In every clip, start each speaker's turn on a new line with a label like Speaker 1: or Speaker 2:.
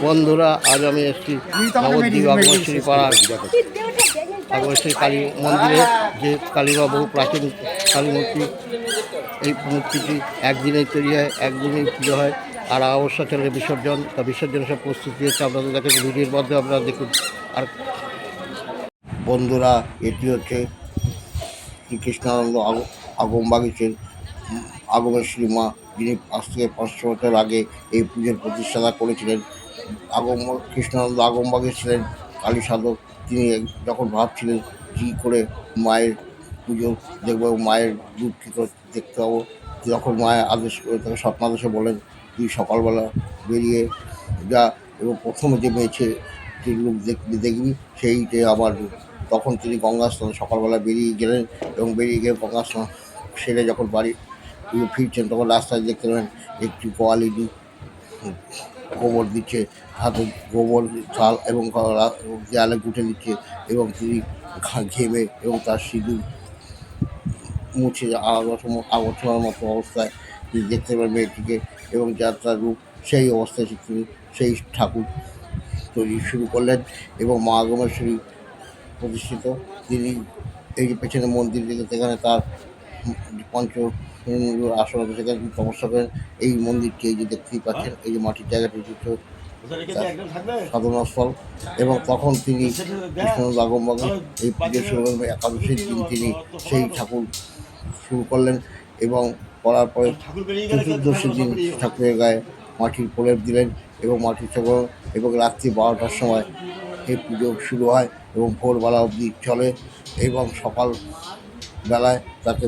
Speaker 1: বন্ধুরা, আজ আমি এসেছি নবদ্বীপ আগমশ্রী পাড়ার আগমশ্রী কালী মন্দিরে যে কালীবা বহু প্রাচীন কালী মূর্তি এই মূর্তিটি একদিনেই তৈরি হয়, একদিনেই পুজো হয়। আর অবশ্য চলে বিসর্জন, তা বিসর্জন সব প্রস্তুতি হচ্ছে আপনাদের দেখেন ভিডিওর মধ্যে আপনারা দেখুন। আর বন্ধুরা, এটি হচ্ছে শ্রীকৃষ্ণানন্দ আগ- আগম বাগিচের আগমের শ্রীমা যিনি আজ থেকে পাঁচশো বছর আগে এই পুজোর প্রতিষ্ঠাতা করেছিলেন আগম কৃষ্ণানন্দ আগমবাগে ছিলেন, কালী সাধক তিনি যখন ভাবছিলেন কী করে মায়ের পুজো দেখব মায়ের রূপ কী করে দেখতে পাবো যখন মায়ের আদেশ করে তাকে স্বপ্নাদেশে বলেন, তুই সকালবেলা বেরিয়ে যা এবং প্রথমে যে মেয়েছে যে লোক দেখবি দেখবি সেইটে রূপ। তখন তিনি গঙ্গা স্নান সকালবেলা বেরিয়ে গেলেন এবং বেরিয়ে গিয়ে গঙ্গা স্নান সেরে যখন বাড়ি ফিরছেন, তখন রাস্তায় দেখতে পেলেন একটি কোয়ালিটি গোবর দিচ্ছে, হাতে গোবর, চাল এবং দেয়ালে গুটে দিচ্ছে এবং তিনি ঘেমে এবং তার সিঁদুর মুছে আগঠন আগঠনার মতো অবস্থায় তিনি দেখতে পেলেন মেয়েটিকে এবং যার তার রূপ সেই অবস্থায় তিনি সেই ঠাকুর তৈরি শুরু করলেন এবং মা প্রতিষ্ঠিত। তিনি এই যে পেছনে মন্দির সেখানে তার পঞ্চ আছে, সেখানে করেন এই মন্দিরটি এই যে দেখতেই পাচ্ছেন, এই যে মাটির জায়গাটি সাধনাস্থল এবং তখন তিনি আগমবাগে এই পুজো শুরু করলেন একাদশীর দিন তিনি সেই ঠাকুর শুরু করলেন এবং করার পরে চতুর্দশীর দিন ঠাকুরের গায়ে মাটির প্রলেপ দিলেন এবং মাটির ঠাকুর এবং রাত্রি বারোটার সময় এই পুজো শুরু হয় এবং ভোরবেলা অবধি চলে এবং সকাল বেলায় তাকে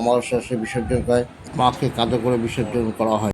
Speaker 1: অমাবস্যা বিসর্জন করে মাকে কাঁধে করে বিসর্জন করা হয়।